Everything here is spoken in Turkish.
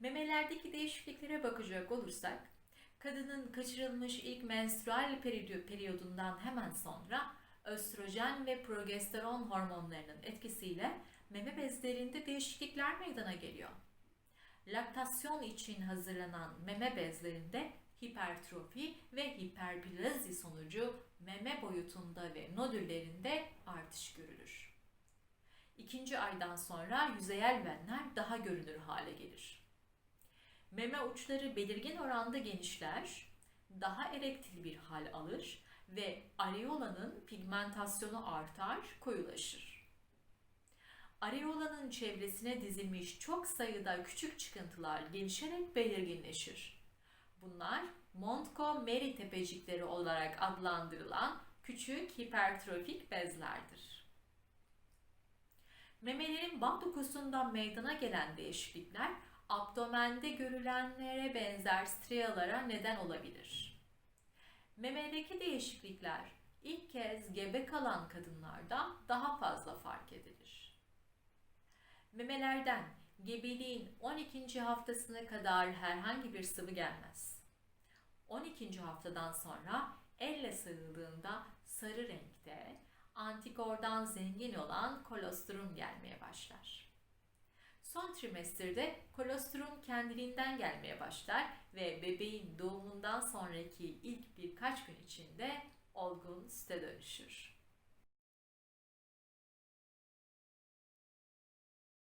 Memelerdeki değişikliklere bakacak olursak, kadının kaçırılmış ilk menstrual periyo- periyodundan hemen sonra östrojen ve progesteron hormonlarının etkisiyle meme bezlerinde değişiklikler meydana geliyor. Laktasyon için hazırlanan meme bezlerinde hipertrofi ve hiperplazi sonucu meme boyutunda ve nodüllerinde artış görülür. İkinci aydan sonra yüzeyel venler daha görünür hale gelir. Meme uçları belirgin oranda genişler, daha erektil bir hal alır ve areolanın pigmentasyonu artar, koyulaşır. Areolanın çevresine dizilmiş çok sayıda küçük çıkıntılar gelişerek belirginleşir. Bunlar Montgomery tepecikleri olarak adlandırılan küçük hipertrofik bezlerdir. Memelerin bağ dokusundan meydana gelen değişiklikler abdomende görülenlere benzer strialara neden olabilir. Memedeki değişiklikler ilk kez gebe kalan kadınlarda daha fazla fark edilir. Memelerden gebeliğin 12. haftasına kadar herhangi bir sıvı gelmez. 12. haftadan sonra elle sarıldığında sarı renkte antikordan zengin olan kolostrum gelmeye başlar. Son trimesterde kolostrum kendiliğinden gelmeye başlar ve bebeğin doğumundan sonraki ilk birkaç gün içinde olgun süte dönüşür.